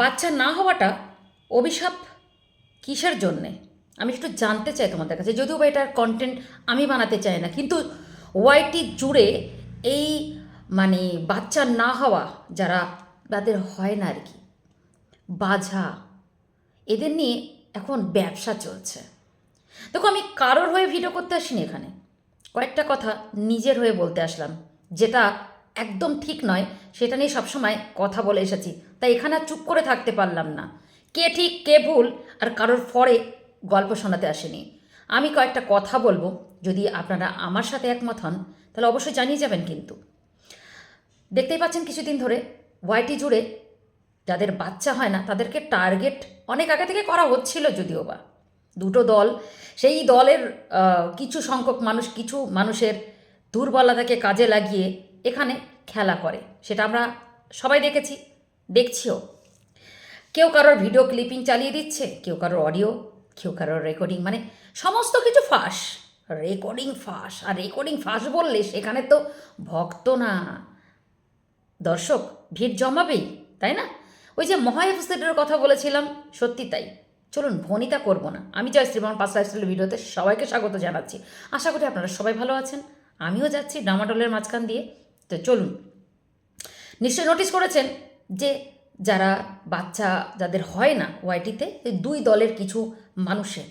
বাচ্চা না হওয়াটা অভিশাপ কিসের জন্যে? আমি একটু জানতে চাই তোমাদের কাছে, যদিও বা এটার কন্টেন্ট আমি বানাতে চাই না, কিন্তু ওয়াইটি জুড়ে এই মানে বাচ্চা না হওয়া যারা তাদের হয় না আর কি বাঝা এদের নিয়ে এখন ব্যবসা চলছে। দেখো, আমি কারোর হয়ে ভিডিও করতে আসিনি এখানে। কয়েকটা কথা নিজের হয়ে বলতে আসলাম, যেটা একদম ঠিক নয়। সেটা নিয়ে সবসময় কথা বলে এসেছি। তাই এখানে চুপ করে থাকতে পারলাম না। কে ঠিক, কে ভুল, আর কারোর ফরে গল্প শোনাতে আসেনি। আমি কয়েকটা কথা বলব। যদি আপনারা আমার সাথে একমত হন, তাহলে অবশ্যই জানিয়ে যাবেন কিন্তু। দেখতেই পাচ্ছেন কিছুদিন ধরে ওয়াইটি জুড়ে যাদের বাচ্চা হয় না, তাদেরকে টার্গেট অনেক আগে থেকে করা হচ্ছিল যদিও বা। দুটো দল, সেই দলের কিছু সংখ্যক মানুষ, কিছু মানুষের দুর্বলতাকে কাজে লাগিয়ে এখানে খেলা করে। সেটা আমরা সবাই দেখেছি, দেখছিও। কেউ কারোর ভিডিও ক্লিপিং চালিয়ে দিচ্ছে, কেউ কারোর অডিও, কেউ কারোর রেকর্ডিং মানে সমস্ত কিছু ফাঁস, রেকর্ডিং ফাঁস, আর রেকর্ডিং ফাঁস বললে সেখানে তো ভক্ত না। দর্শক, ভিড় জমাবেই, তাই না? ওই যে মহাএফসেটের কথা বলেছিলাম, সত্যি তাই। চলুন, ভনিতা করব না। আমি জয় শ্রীমান, পাঁচ লাইফস্টাইল ভিডিওতে সবাইকে স্বাগত জানাচ্ছি। আশা করি আপনারা সবাই ভালো আছেন, আমিও যাচ্ছি ডামাডোলের মাঝখান দিয়ে। তো চলুন। নিশ্চয়ই নোটিস করেছেন যে যারা বাচ্চা যাদের হয় না ওয়াইটিতে দুই দলের কিছু মানুষের।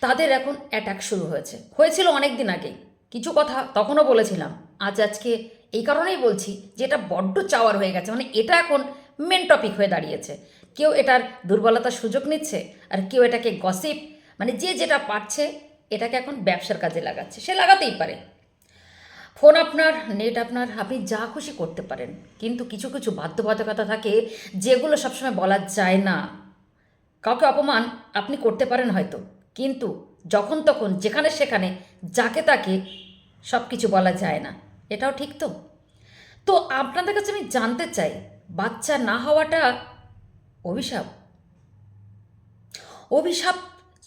তাদের এখন অ্যাটাক শুরু হয়েছে। হয়েছিল অনেক দিন আগেই কিছু কথা তখনও বলেছিলাম। আজ আজকে এই কারণেই বলছি যে এটা বড্ড চাওয়ার হয়ে গেছে। মানে এটা এখন মেন টপিক হয়ে দাঁড়িয়েছে। কেউ এটার দুর্বলতার সুযোগ নিচ্ছে আর কেউ এটাকে গসিপ মানে যে যেটা পারছে, এটাকে এখন ব্যবসার কাজে লাগাচ্ছে। সে লাগাতেই পারে। ফোন আপনার, নেট আপনার, আপনি যা খুশি করতে পারেন। কিন্তু কিছু কিছু বাধ্যবাধকতা থাকে যেগুলো সবসময় বলা যায় না। কাউকে অপমান আপনি করতে পারেন হয়তো। কিন্তু যখন তখন, যেখানে সেখানে, যাকে তাকে সব কিছু বলা যায় না। এটাও ঠিক তো? তো আপনাদের কাছে আমি জানতে চাই, বাচ্চা না হওয়াটা অভিশাপ? অভিশাপ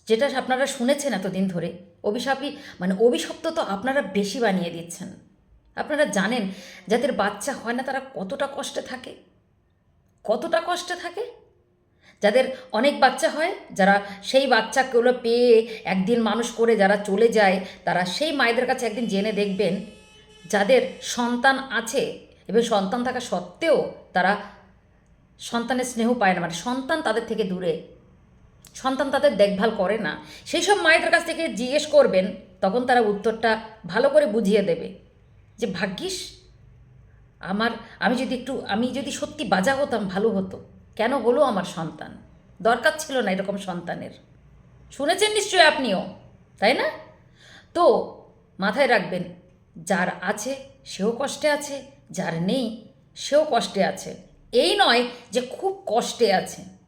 যেটা আপনারা শুনেছেন এতদিন ধরে অভিশাপই মানে অভিশপ্ত তো আপনারা বেশি বানিয়ে দিচ্ছেন। আপনারা জানেন, যাদের বাচ্চা হয় না তারা কতটা কষ্টে থাকে? কতটা কষ্টে থাকে? যাদের অনেক বাচ্চা হয়, যারা সেই বাচ্চাগুলো পেয়ে একদিন মানুষ করে যারা চলে যায়, তারা সেই মায়েদের কাছে একদিন জেনে দেখবেন, যাদের সন্তান আছে, এবং সন্তান থাকা সত্ত্বেও তারা সন্তানের স্নেহ পায় না মানে সন্তান তাদের থেকে দূরে। সন্তান তাদের দেখভাল করে না। সেই সব মায়েদের কাছ থেকে জিজ্ঞেস করবেন, তখন তারা উত্তরটা ভালো করে বুঝিয়ে দেবে। যে, ভাগ্যিস, আমার, আমি যদি একটু, আমি যদি সত্যি বাজা হতাম, ভালো হতো। কেন হলো আমার সন্তান? দরকার ছিল না এরকম সন্তানের। শুনেছেন নিশ্চয়ই আপনিও, তাই না? তো, মাথায় রাখবেন, যার আছে, সেও কষ্টে আছে, যার নেই, সেও কষ্টে আছে। এই নয় যে, খুব কষ্টে আছে।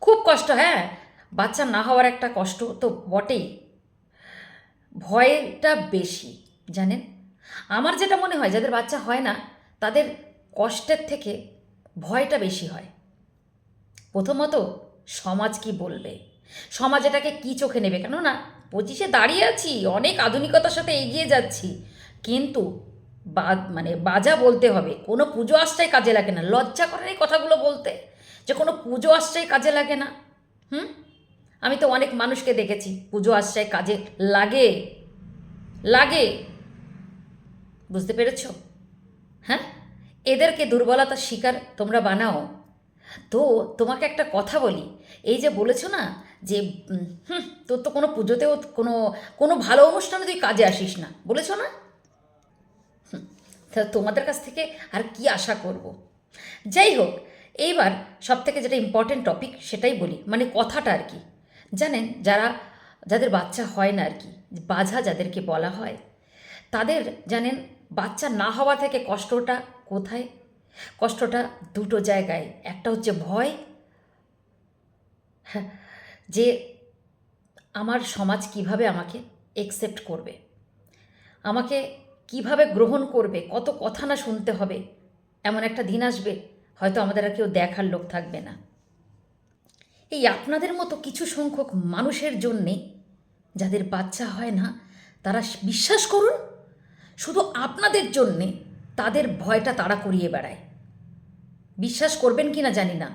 খুব কষ্ট হ্যাঁ? বাচ্চা না হওয়ার একটা কষ্ট তো বটেই। ভয়টা বেশি, জানেন? আমার যেটা মনে হয়, যাদের বাচ্চা হয় না, তাদের কষ্টের থেকে ভয়টা বেশি হয়। প্রথমত, সমাজ কি বলবে? সমাজ এটাকে কী চোখে নেবে? কেননা, পঁচিশে দাঁড়িয়ে আছি, অনেক আধুনিকতার সাথে এগিয়ে যাচ্ছি। কিন্তু মানে বাজা বলতে হবে, কোনো পুজো আসটাই কাজে লাগে না। লজ্জা করেন এই কথাগুলো বলতে। যে কোনো পুজো আসটাই কাজে লাগে না। হুম? আমি তো অনেক মানুষকে দেখেছি, পুজো আশ্রয় কাজে লাগে। লাগে। বুঝতে পেরেছ? হ্যাঁ? এদেরকে দুর্বলতার শিকার তোমরা বানাও। তো তোমাকে একটা কথা বলি, এই যে বলেছ না যে হুম, তোর তো কোনো পুজোতেও কোনো কোনো ভালো অনুষ্ঠানে তুই কাজে আসিস না, বলেছ না? তোমাদের কাছ থেকে আর কি আশা করব? যাই হোক এইবার সব থেকে যেটা ইম্পর্টেন্ট টপিক সেটাই বলি মানে কথাটা আর কি। জানেন যারা যাদের বাচ্চা হয় না আর কি বাঝা যাদেরকে বলা হয় তাদের জানেন বাচ্চা না হওয়া থেকে কষ্টটা কোথায়? কষ্টটা দুটো জায়গায় একটা হচ্ছে ভয় হ্যাঁ, যে আমার সমাজ কীভাবে আমাকে একসেপ্ট করবে? আমাকে কীভাবে গ্রহণ করবে? কত কথা না শুনতে হবে? এমন একটা দিন আসবে হয়তো আমাদের আর কেউ দেখার লোক থাকবে না। এই আপনাদের মতো কিছু সংখ্যক মানুষের জন্যে যাদের বাচ্চা হয় না, তারা বিশ্বাস করুন, শুধু আপনাদের জন্যে তাদের ভয়টা তারা করিয়ে বেড়ায়। বিশ্বাস করবেন কি না জানি না।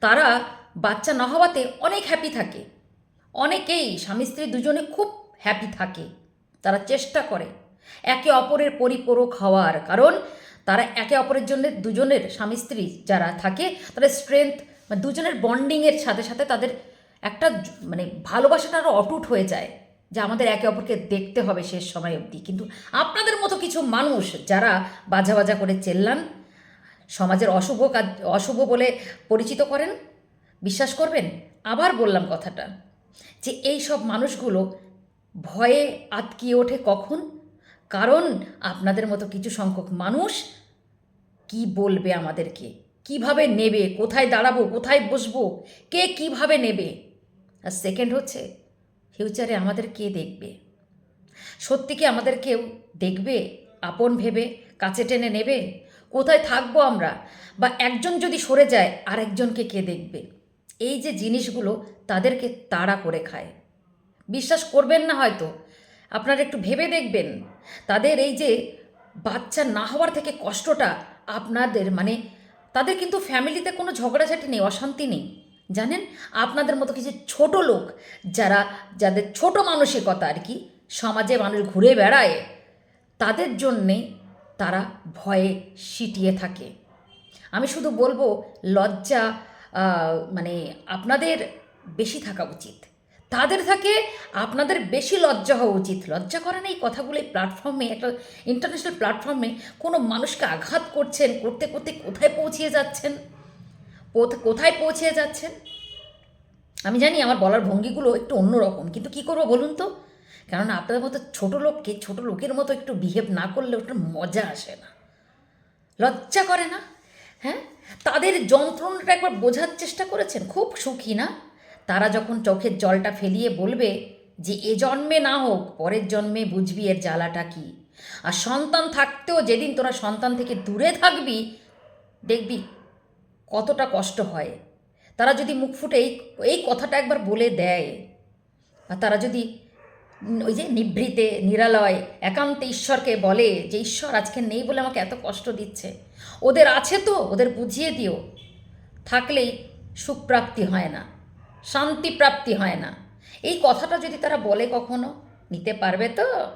তারা বাচ্চা না হওয়াতে অনেক হ্যাপি থাকে। অনেকেই স্বামী স্ত্রী দুজনে খুব হ্যাপি থাকে। তারা চেষ্টা করে একে অপরের পরিপূরক হওয়ার। কারণ তারা একে অপরের জন্য দুজনের স্বামী স্ত্রী যারা থাকে, তাদের স্ট্রেংথ মানে দুজনের বন্ডিংয়ের সাথে সাথে তাদের একটা মানে ভালোবাসাটা আরও অটুট হয়ে যায় যে আমাদের একে অপরকে দেখতে হবে শেষ সময় অবধি। কিন্তু আপনাদের মতো কিছু মানুষ যারা বাজা বাজা করে চেল্লান, সমাজের অশুভ কাজ, অশুভ বলে পরিচিত করেন, বিশ্বাস করবেন? আবার বললাম কথাটা যে এই সব মানুষগুলো ভয়ে আতকিয়ে ওঠে কখন? কারণ আপনাদের মতো কিছু সংখ্যক মানুষ কি বলবে আমাদেরকে? কীভাবে নেবে? কোথায় দাঁড়াবো? কোথায় বসবো? কে কীভাবে নেবে? আর সেকেন্ড হচ্ছে ফিউচারে আমাদের কে দেখবে? সত্যি কি আমাদের কেউ দেখবে? আপন ভেবে, কাছে টেনে নেবে? কোথায় থাকব আমরা? বা একজন যদি সরে যায়, আরেকজনকে কে দেখবে? এই যে জিনিসগুলো তাদেরকে তাড়া করে খায়। বিশ্বাস করবেন না হয়তো আপনারা একটু ভেবে দেখবেন। তাদের এই যে বাচ্চা না হওয়ার থেকে কষ্টটা আপনাদের মানে তাদের কিন্তু ফ্যামিলিতে কোনো ঝগড়াঝাটি নেই, অশান্তি নেই। জানেন? আপনাদের মতো কিছু ছোট লোক যারা, যাদের ছোট মানসিকতা আর কি, সমাজে মানুষ ঘুরে বেড়ায়, তাদের জন্যে তারা ভয়ে সিটিয়ে থাকে। আমি শুধু বলব, লজ্জা মানে আপনাদের বেশি থাকা উচিত। তাদের থাকে আপনাদের বেশি লজ্জা হওয়া উচিত। লজ্জা করে না এই কথাগুলো এই প্ল্যাটফর্মে একটা ইন্টারন্যাশনাল প্ল্যাটফর্মে কোনো মানুষকে আঘাত করছেন, করতে করতে কোথায় পৌঁছিয়ে যাচ্ছেন? কোথায় পৌঁছিয়ে যাচ্ছেন? আমি জানি আমার বলার ভঙ্গিগুলো একটু অন্যরকম, কিন্তু কি করব বলুন তো? কেননা আপনাদের মতো ছোটো লোককে, ছোট লোকের মতো একটু বিহেভ না করলে ওটা মজা আসে না। লজ্জা করে না? হ্যাঁ? তাদের যন্ত্রণাটা একবার বোঝার চেষ্টা করেছেন? খুব সুখী না? তারা যখন চোখের জলটা ফেলিয়ে বলবে যে এ জন্মে না হোক, পরের জন্মে বুঝবি এর জ্বালাটা কি। আর সন্তান থাকতেও যেদিন তোরা সন্তান থেকে দূরে থাকবি, দেখবি কতটা কষ্ট হয়। তারা যদি মুখ ফুটে এই এই কথাটা একবার বলে দেয়। আর তারা যদি ওই যে নিভৃতে, নিরালয়, একান্তে ঈশ্বরকে বলে যে, ঈশ্বর আজকে নেই বলে আমাকে এত কষ্ট দিচ্ছে। ওদের আছে তো, ওদের বুঝিয়ে দিও। থাকলেই সুখপ্রাপ্তি হয় না। শান্তি প্রাপ্তি হয় না। এই কথাটা যদি তারা বলে কখনো, নিতে পারবে তো?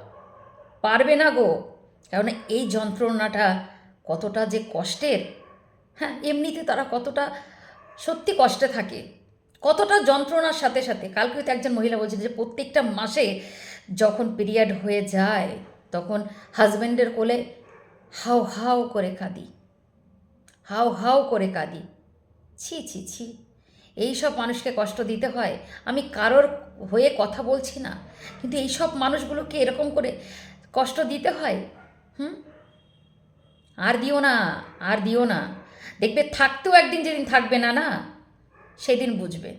পারবে না গো। কারণ এই যন্ত্রণাটা কতটা যে কষ্টের। হ্যাঁ এমনিতে তারা কতটা সত্যি কষ্টে থাকে। কতটা যন্ত্রণার সাথে সাথে কালকে তো একজন মহিলা বলছিল যে প্রত্যেকটা মাসে যখন পিরিয়ড হয়ে যায়, তখন হাজব্যান্ডের কোলে হাও হাও করে কাঁদি। হাও হাও করে কাঁদি। ছি ছি ছি। এই সব মানুষকে কষ্ট দিতে হয়? আমি কারোর হয়ে কথা বলছি না। কিন্তু এই সব মানুষগুলোকে এরকম করে কষ্ট দিতে হয়? হুম? আর দিও না, আর দিও না। দেখবে থাকতেও একদিন যেদিন থাকবে না না? সেদিন বুঝবে।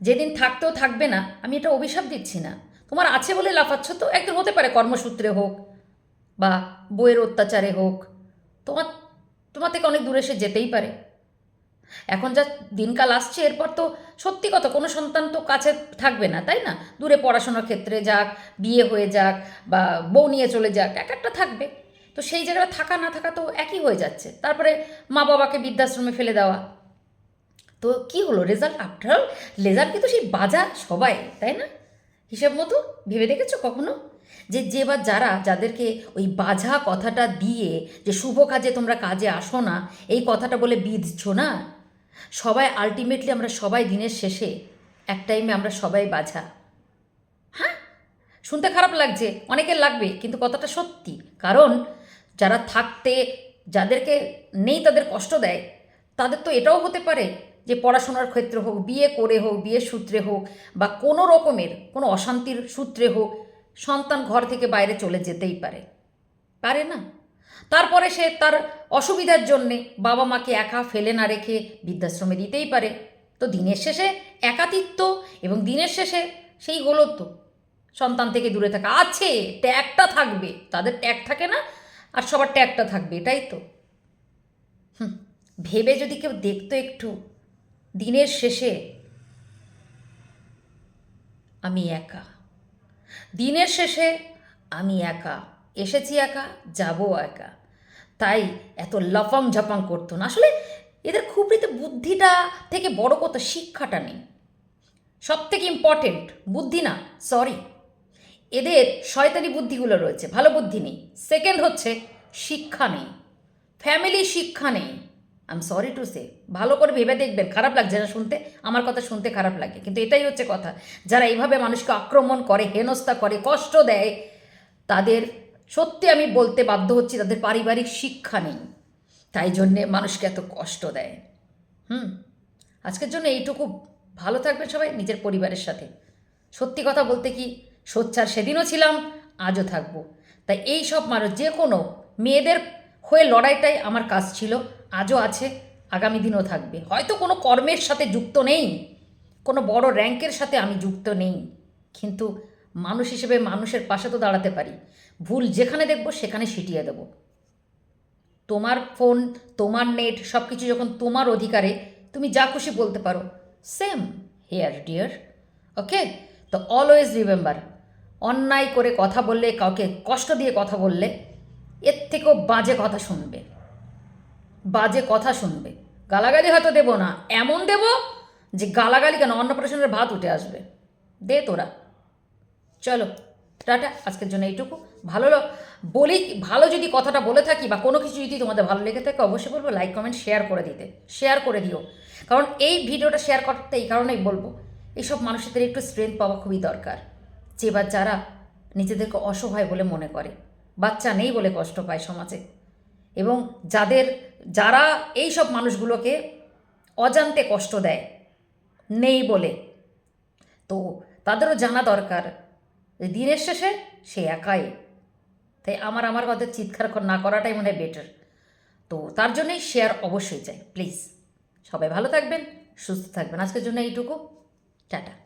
যেদিন থাকতেও থাকবে না, আমি এটা অভিশাপ দিচ্ছি না। তোমার আছে বলে লাফাচ্ছ তো? একদিন হতে পারে কর্মসূত্রে হোক বা বইয়ের অত্যাচারে হোক। তোমার তোমার থেকে অনেক দূরে সে যেতেই পারে। এখন যা দিনকাল আসছে, এরপর তো সত্যি কথা, কোনো সন্তান তো কাছে থাকবে না, তাই না? দূরে পড়াশোনার ক্ষেত্রে যাক, বিয়ে হয়ে যাক বা বউ নিয়ে চলে যাক, এক একটা থাকবে। তো সেই জায়গাটা থাকা না থাকা তো একই হয়ে যাচ্ছে। তারপরে মা বাবাকে বৃদ্ধাশ্রমে ফেলে দেওয়া। তো কি হলো? রেজাল্ট আফটার রেজাল্ট কিন্তু সেই বাজার সবাই, তাই না? হিসেব মতো ভেবে দেখেছ কখনো? যে যে বা যারা, যাদেরকে ওই বাঝা কথাটা দিয়ে যে শুভ কাজে তোমরা কাজে আসো না, এই কথাটা বলে বিধছো না? সবাই আলটিমেটলি আমরা সবাই দিনের শেষে, এক টাইমে আমরা সবাই বাঝা হ্যাঁ? শুনতে খারাপ লাগছে, অনেকের লাগবে, কিন্তু কথাটা সত্যি। কারণ যারা থাকতে, যাদেরকে নেই তাদের কষ্ট দেয়। তাদের তো এটাও হতে পারে যে পড়াশোনার ক্ষেত্রে হোক, বিয়ে করে হোক, বিয়ের সূত্রে হোক, বা কোনো রকমের কোনো অশান্তির সূত্রে হোক, সন্তান ঘর থেকে বাইরে চলে যেতেই পারে। পারে না? তারপরে সে তার অসুবিধার জন্যে বাবা মাকে একা ফেলে না রেখে বৃদ্ধাশ্রমে দিতেই পারে। তো দিনের শেষে একাতিত্ব এবং দিনের শেষে সেই হলো তো সন্তান থেকে দূরে থাকা। আছে ট্যাগটা থাকবে, তাদের ট্যাগ থাকে না আর সবার ট্যাগটা থাকবে, এটাই তো। ভেবে যদি কেউ দেখতো একটু, দিনের শেষে আমি একা, দিনের শেষে আমি একা এসেছি একা, যাব একা। তাই এত লফং ঝপাং করতো না। আসলে এদের খুবরিতে বুদ্ধিটা থেকে বড় কথা শিক্ষাটা নেই। সব থেকে ইম্পর্টেন্ট বুদ্ধি না সরি এদের শয়তানি বুদ্ধিগুলো রয়েছে, ভালো বুদ্ধি নেই। সেকেন্ড হচ্ছে শিক্ষা নেই। ফ্যামিলি শিক্ষা নেই। আম সরি টু সে ভালো করে ভেবে দেখবেন, খারাপ লাগছে না শুনতে? আমার কথা শুনতে খারাপ লাগে। কিন্তু এটাই হচ্ছে কথা, যারা এইভাবে মানুষকে আক্রমণ করে, হেনস্থা করে, কষ্ট দেয়, তাদের সত্যি আমি বলতে বাধ্য হচ্ছি তাদের পারিবারিক শিক্ষা নেই। তাই জন্যে মানুষকে এত কষ্ট দেয়। হুম, আজকের জন্য এইটুকু। ভালো থাকবেন সবাই নিজের পরিবারের সাথে। সত্যি কথা বলতে কি, সোচ্চার সেদিনও ছিলাম, আজও থাকব। তাই এই সব মানুষ যে কোনো মেয়েদের হয়ে লড়াইটাই আমার কাজ ছিল, আজও আছে, আগামী দিনও থাকবে। হয়তো কোনো কর্মের সাথে যুক্ত নেই, কোনো বড় র্যাঙ্কের সাথে আমি যুক্ত নেই, কিন্তু মানুষ হিসেবে মানুষের পাশে তো দাঁড়াতে পারি। ভুল যেখানে দেখব, সেখানে সিটিয়ে দেবো। তোমার ফোন, তোমার নেট সব কিছু যখন তোমার অধিকারে, তুমি যা খুশি বলতে পারো। সেম হেয়ার ডিয়ার ওকে তো অলওয়েজ রিমেম্বার অন্যায় করে কথা বললে, কাউকে কষ্ট দিয়ে কথা বললে, এর থেকেও বাজে কথা শুনবে। বাজে কথা শুনবে। গালাগালি হয়তো দেবো না, এমন দেব যে গালাগালি কেন? অন্নপ্রাশনের ভাত উঠে আসবে। দে তোরা। চলো, টাটা, আজকের জন্য এইটুকু। ভালো বলি, ভালো যদি কথাটা বলে থাকি বা কোনো কিছু যদি তোমাদের ভালো লেগে থাকে, অবশ্যই বলব লাইক কমেন্ট শেয়ার করে দিতে। শেয়ার করে দিও। কারণ এই ভিডিওটা শেয়ার করতে এই কারণেই বলব এইসব মানুষদের একটু স্ট্রেংথ পাওয়া খুবই দরকার। যে বা যারা নিজেদেরকে অসহায় বলে মনে করে, বাচ্চা নেই বলে কষ্ট পায় সমাজে। এবং যাদের, যারা এই সব মানুষগুলোকে অজান্তে কষ্ট দেয়, নেই বলে, তো তাদেরও জানা দরকার। দিনের শেষে সে একাই। তাই আমার আমার কথা চিৎকার না করাটাই মনে হয় বেটার তো তার জন্যই শেয়ার অবশ্যই চাই প্লিজ সবাই ভালো থাকবেন, সুস্থ থাকবেন। আজকের জন্য এইটুকু। টাটা।